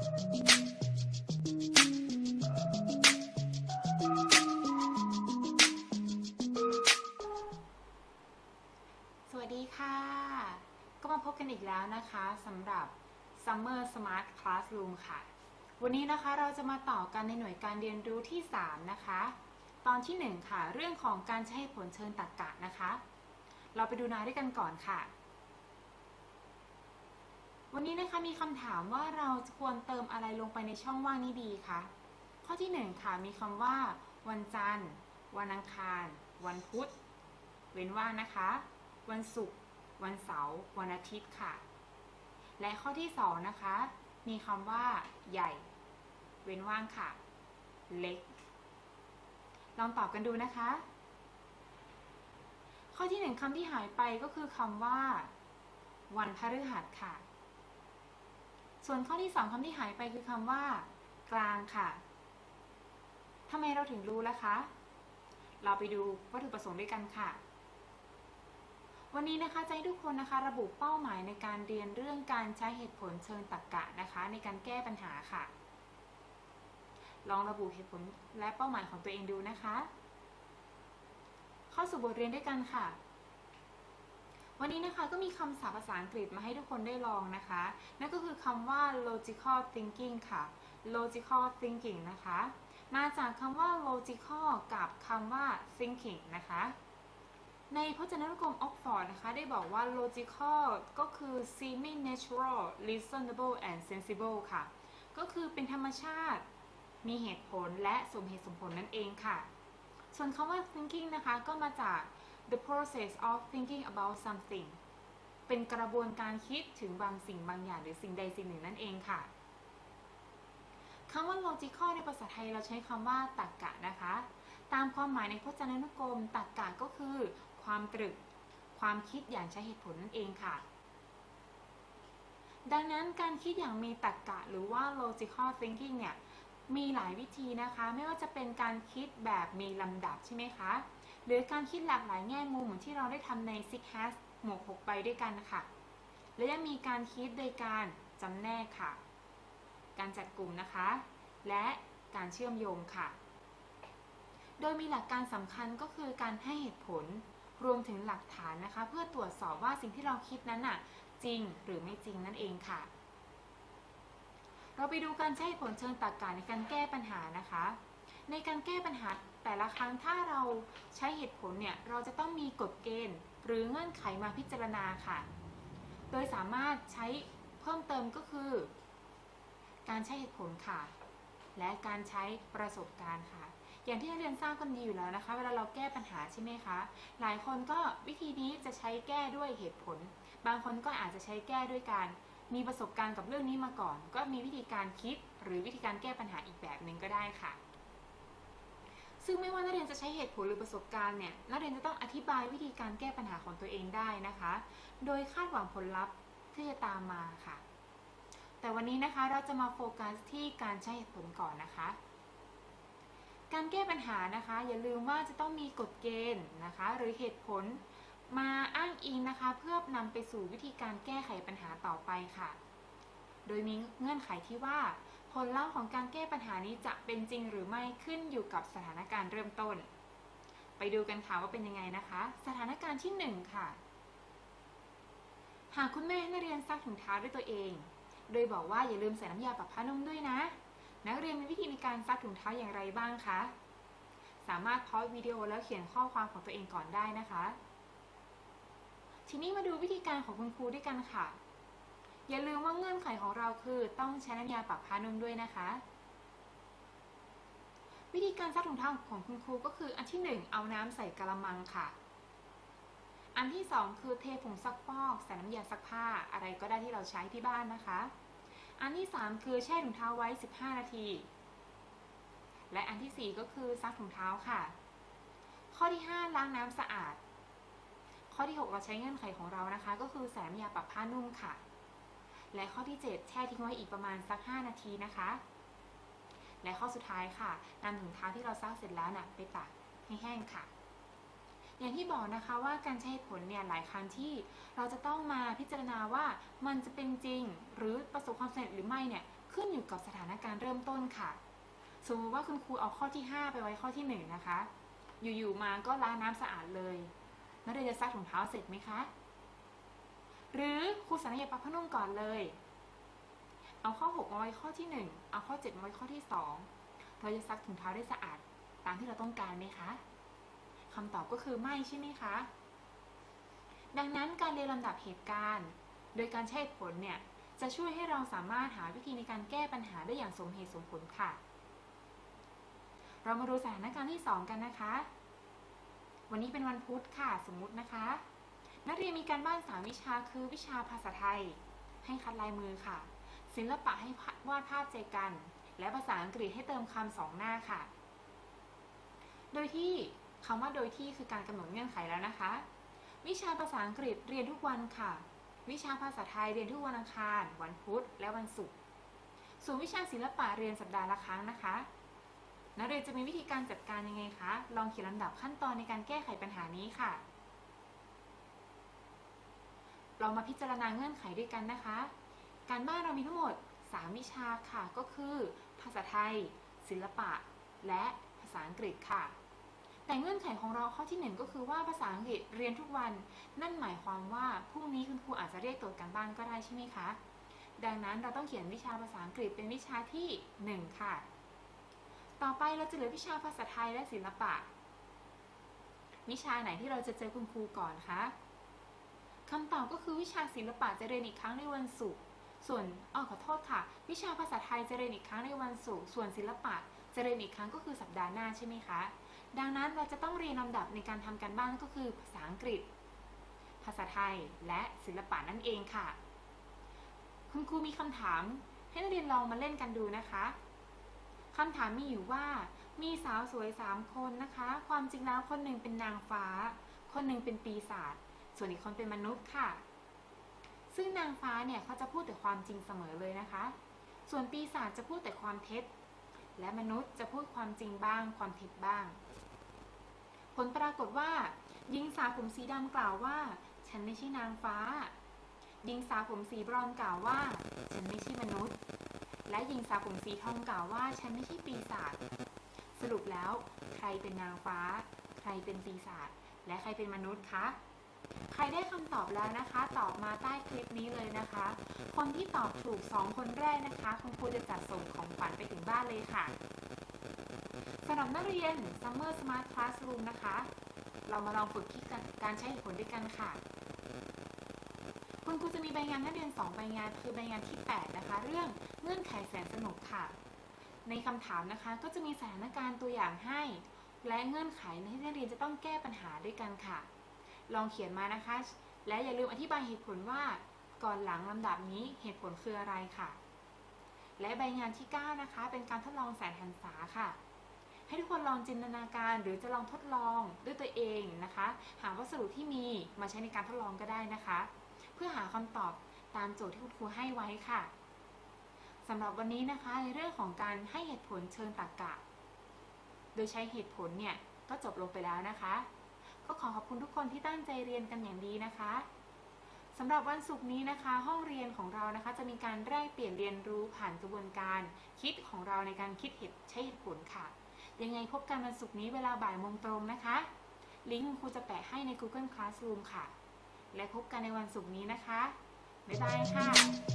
สวัสดีค่ะ ก็มาพบกันอีกแล้วนะคะสำหรับ Summer Smart Classroom ค่ะ วันนี้นะคะเราจะมาต่อกันในหน่วยการเรียนรู้ที่ 3 นะคะ ตอนที่ 1 ค่ะ เรื่องของการใช้ผลเชิงตรรกะนะคะ เราไปดูนาด้วยกันก่อนค่ะ วันนี้นะคะมีคำถามว่าเราควรเติมอะไรลงไปในช่องว่างนี้ดีคะข้อที่ 1 ค่ะมีคำว่า วันจันทร์ วันอังคาร วันพุธ เว้นว่างนะคะ วันศุกร์วันเสาร์วันอาทิตย์ค่ะ และข้อที่ 2 นะคะ มีคำว่า ใหญ่ เว้นว่างค่ะ เล็ก ลองตอบกันดูนะคะ ข้อที่หนึ่งคำที่หายไปก็คือคำว่า วันพฤหัสค่ะ ส่วนข้อที่สองคำที่หายไปคือคำว่า กลางค่ะทำไมเราถึงรู้ล่ะคะ เราไปดูวัตถุประสงค์ด้วยกันค่ะ วันนี้นะคะจะให้ทุกคนนะคะ ระบุเป้าหมายในการเรียนเรื่องการใช้เหตุผลเชิงตรรกะนะคะ ในการแก้ปัญหาค่ะ ลองระบุเหตุผลและเป้าหมายของตัวเองดูนะคะ เข้าสู่บทเรียนด้วยกันค่ะ วันนี้นะคะก็มีคำศัพท์ภาษาอังกฤษมาให้ทุกคนได้ลองนะคะ นั่นก็คือคำว่า logical thinking ค่ะ logical thinking นะคะ มาจากคำว่า logical กับคำว่า thinking นะคะ ในพจนานุกรมออกฟอร์ดนะคะ ได้บอกว่า logical ก็คือ seeming natural reasonable and sensible ค่ะ ก็คือเป็นธรรมชาติ มีเหตุผลและสมเหตุสมผลนั่นเองค่ะ ส่วนคำว่า thinking นะคะก็มาจาก the process of thinking about something เป็นกระบวนการคิดถึงบางสิ่งบางอย่างหรือสิ่งใดสิ่งหนึ่งนั่นเองค่ะคำว่า logical ในภาษาไทยเราใช้คำว่าตรรกะนะคะ ตามความหมายในพจนานุกรมตรรกะก็คือ ความตรึก ความคิดอย่างใช้เหตุผลนั่นเองค่ะ ดังนั้นการคิดอย่างมีตรรกะหรือว่า logical thinking เนี่ยมีหลายวิธีนะคะ ไม่ว่าจะเป็นการคิดแบบมีลำดับใช่ไหมคะ หรือการคิดหลากหลายแง่มุมเหมือนที่เราได้ทำใน Six Has หมวก6ไปด้วยกันค่ะ และยังมีการคิดโดยการจำแนกค่ะ การจัดกลุ่มนะคะ และการเชื่อมโยงค่ะ โดยมีหลักการสำคัญก็คือการให้เหตุผลรวมถึงหลักฐานนะคะ เพื่อตรวจสอบว่าสิ่งที่เราคิดนั้นน่ะจริงหรือไม่จริงนั่นเองค่ะ เราไปดูการใช้เหตุผลเชิงตรรกะในการแก้ปัญหานะคะ ในการแก้ปัญหา แต่ละครั้งถ้าเราใช้เหตุผลเนี่ยเราจะต้องมีกฎเกณฑ์ หรือเงื่อนไขมาพิจารณาค่ะ โดยสามารถใช้เพิ่มเติมก็คือ การใช้เหตุผลค่ะ และการใช้ประสบการณ์ค่ะ อย่างที่นักเรียนทราบกันดีอยู่แล้วนะคะ เวลาเราแก้ปัญหาใช่ไหมคะ หลายคนก็วิธีนี้จะใช้แก้ด้วยเหตุผล บางคนก็อาจจะใช้แก้ด้วยการมีประสบการณ์กับเรื่องนี้มาก่อน ก็มีวิธีการคิดหรือวิธีการแก้ปัญหาอีกแบบหนึ่งก็ได้ค่ะ ซึ่งไม่ว่านักเรียนจะใช้เหตุผลหรือประสบการณ์เนี่ย นักเรียนจะต้องอธิบายวิธีการแก้ปัญหาของตัวเองได้นะคะ โดยคาดหวังผลลัพธ์ที่จะตามมาค่ะ แต่วันนี้นะคะเราจะมาโฟกัสที่การใช้เหตุผลก่อนนะคะ การแก้ปัญหานะคะ อย่าลืมว่าจะต้องมีกฎเกณฑ์นะคะ หรือเหตุผลมาอ้างอิงนะคะ เพื่อนำไปสู่วิธีการแก้ไขปัญหาต่อไปค่ะ โดยมีเงื่อนไขที่ว่า ผลลัพธ์ของการแก้ปัญหานี้จะเป็นจริงหรือไม่ขึ้นอยู่กับสถานการณ์เริ่มต้น ไปดูกันค่ะว่าเป็นยังไงนะคะ สถานการณ์ที่ 1 ค่ะ หากคุณแม่ให้นักเรียนซักถุงเท้าด้วยตัวเอง โดยบอกว่าอย่าลืมใส่น้ำยาปรับผ้านุ่มด้วยนะ นักเรียนมีวิธีในการซักถุงเท้าอย่างไรบ้างคะ สามารถพอยวิดีโอแล้วเขียนข้อความของตัวเองก่อนได้นะคะ ทีนี้มาดูวิธีการของคุณครูด้วยกันค่ะ อย่าลืมว่าเงื่อนไขของเราคือต้องใช้น้ำยาปรับผ้านุ่มด้วยนะคะ วิธีการซักถุงเท้าของคุณครูก็คืออันที่ 1 เอาน้ำใส่กระมังค่ะ อันที่ 2 คือเทผงซักฟอกใส่น้ำยาซักผ้าอะไรก็ได้ที่เราใช้ที่บ้านนะคะ อันที่ 3 คือแช่ถุงเท้าไว้ 15 นาที และอันที่ 4 ก็คือซักถุงเท้าค่ะ ข้อที่ 5 ล้างน้ำสะอาด ข้อที่ 6 เราใช้เงื่อนไขของเรานะคะ ก็คือใส่น้ำยาปรับผ้านุ่มค่ะ และข้อที่ 7 แช่ทิ้งไว้อีกประมาณสัก 5 นาทีนะคะ และข้อสุดท้ายค่ะนำถุงเท้าที่เราซักเสร็จแล้วนะ่ะไปตากให้แห้งค่ะอย่างที่บอกนะคะว่าการใช้ผลเนี่ยหลายครั้งที่เราจะต้องมาพิจารณาว่ามันจะเป็นจริง หรือประสบความสำเร็จหรือไม่เนี่ยขึ้นอยู่กับสถานการณ์เริ่มต้นค่ะ สมมติว่าคุณครูเอาข้อที่ 5 ไปไว้ข้อที่ 1 นะคะ อยู่ๆมาก็ล้างน้ำสะอาดเลยนักเรียนจะซักถุงเท้าเสร็จไหมคะ หรือครูสัญญาปรับพนุ่มก่อนเลย เอาข้อ6มาไว้ข้อที่ 1 เอาข้อ7มาไว้ข้อที่ 2 เราจะซักถุงเท้าได้สะอาดตามที่เราต้องการไหมคะคำตอบก็คือไม่ใช่ไหมคะ ดังนั้นการเรียนลำดับเหตุการณ์ โดยการใช้ผลเนี่ยจะช่วยให้เราสามารถหาวิธีในการแก้ปัญหาได้อย่างสมเหตุสมผลค่ะ เรามาดูสถานการณ์ที่ 2 กันนะคะ วันนี้เป็นวันพุธค่ะสมมุตินะคะ นักเรียนมีการบ้าน3วิชาคือวิชาภาษาไทย ให้คัดลายมือค่ะ ศิลปะให้วาดภาพใจกัน และภาษาอังกฤษให้เติมคำสองหน้าค่ะ โดยที่คำว่าโดยที่คือการกำหนดเงื่อนไขแล้วนะคะ วิชาภาษาอังกฤษเรียนทุกวันค่ะ วิชาภาษาไทยเรียนทุกวันอังคาร วันพุธและวันศุกร์ส่วนวิชาศิลปะเรียนสัปดาห์ละครั้งนะคะนักเรียนจะมีวิธีการจัดการยังไงคะ ลองเขียนลำดับขั้นตอนในการแก้ไขปัญหานี้ค่ะ เรามาพิจารณาเงื่อนไขด้วยกันนะคะ การบ้านเรามีทั้งหมด 3 วิชาค่ะ ก็คือ ภาษาไทย ศิลปะ และภาษาอังกฤษค่ะ แต่เงื่อนไขของเราข้อที่ 1 ก็คือว่าภาษาอังกฤษเรียนทุกวัน นั่นหมายความว่าพรุ่งนี้คุณครูอาจจะเรียกตรวจการบ้านก็ได้ใช่ไหมคะ ดังนั้นเราต้องเขียนวิชาภาษาอังกฤษเป็นวิชาที่ 1 ค่ะ ต่อไปเราจะเหลือวิชาภาษาไทยและศิลปะ วิชาไหนที่เราจะเจอคุณครูก่อนคะ คำตอบก็คือวิชาศิลปะจะเรียนอีกครั้งในวันศุกร์ส่วนอ๋อขอโทษค่ะ วิชาภาษาไทยจะเรียนอีกครั้งในวันศุกร์ส่วนศิลปะจะเรียนอีกครั้งก็คือสัปดาห์หน้าใช่ไหมคะ ดังนั้นเราจะต้องเรียนลำดับในการทำการบ้านก็คือภาษาอังกฤษ ภาษาไทยและศิลปะนั่นเองค่ะ คุณครูมีคำถามให้นักเรียนลองมาเล่นกันดูนะคะคำถามมีอยู่ว่า มีสาวสวย3คนนะคะ ความจริงแล้วคนหนึ่งเป็นนางฟ้า คนหนึ่งเป็นปีศาจ ส่วนอีกคนเป็นมนุษย์ค่ะ ซึ่งนางฟ้าเนี่ยเขาจะพูดแต่ความจริงเสมอเลยนะคะ ส่วนปีศาจจะพูดแต่ความเท็จ และมนุษย์จะพูดความจริงบ้าง ความเท็จบ้าง ผลปรากฏว่าหญิงสาวผมสีดำกล่าวว่า ฉันไม่ใช่นางฟ้าหญิงสาวผมสีบรอนกล่าวว่า ฉันไม่ใช่มนุษย์ และหญิงสาวผมสีทองกล่าวว่า ฉันไม่ใช่ปีศาจสรุปแล้ว ใครเป็นนางฟ้า ใครเป็นปีศาจและใครเป็นมนุษย์คะ ใครได้คำตอบแล้วนะคะ ตอบมาใต้คลิปนี้เลยนะคะ คนที่ตอบถูก 2 คนแรกนะคะ คุณครูจะจัดส่งของขวัญไปถึงบ้านเลยค่ะสำหรับนักเรียน Summer Smart Classroom นะคะ เรามาลองฝึกคิดการใช้เหตุผลด้วยกันค่ะ คุณครูจะมีใบงานนักเรียน 2 ใบงานคือใบงานที่ 8 นะคะ เรื่องเงื่อนไขแสนสนุกค่ะ ในคำถามนะคะก็จะมีสถานการณ์ตัวอย่างให้ และเงื่อนไขที่นักเรียนจะต้องแก้ปัญหาด้วยกันค่ะ ลองเขียนมานะคะ และอย่าลืมอธิบายเหตุผลว่าก่อนหลังลำดับนี้เหตุผลคืออะไรค่ะ และใบงานที่ 9 นะคะ เป็นการทดลองแสนหันษาค่ะ ให้ทุกคนลองจินตนาการหรือจะลองทดลองด้วยตัวเองนะคะ หาวัสดุที่มีมาใช้ในการทดลองก็ได้นะคะ เพื่อหาคำตอบตามโจทย์ที่คุณครูให้ไว้ค่ะสำหรับวันนี้นะคะในเรื่องของการให้เหตุผลเชิงตรรกะโดยใช้เหตุผลเนี่ยก็จบลงไปแล้วนะคะ ก็ขอขอบคุณทุกคนที่ตั้งใจเรียนกันอย่างดีนะคะสำหรับวันศุกร์นี้นะคะ ห้องเรียนของเรานะคะจะมีการแลกเปลี่ยนเรียนรู้ผ่านกระบวนการคิดของเราในการคิดเหตุใช้เหตุผลค่ะ ยังไงพบกันวันศุกร์นี้เวลาบ่ายโมงตรงนะคะ ลิงก์คุณครูจะแปะให้ใน Google Classroom ค่ะ และพบกันในวันศุกร์นี้นะคะ บ๊ายบายค่ะ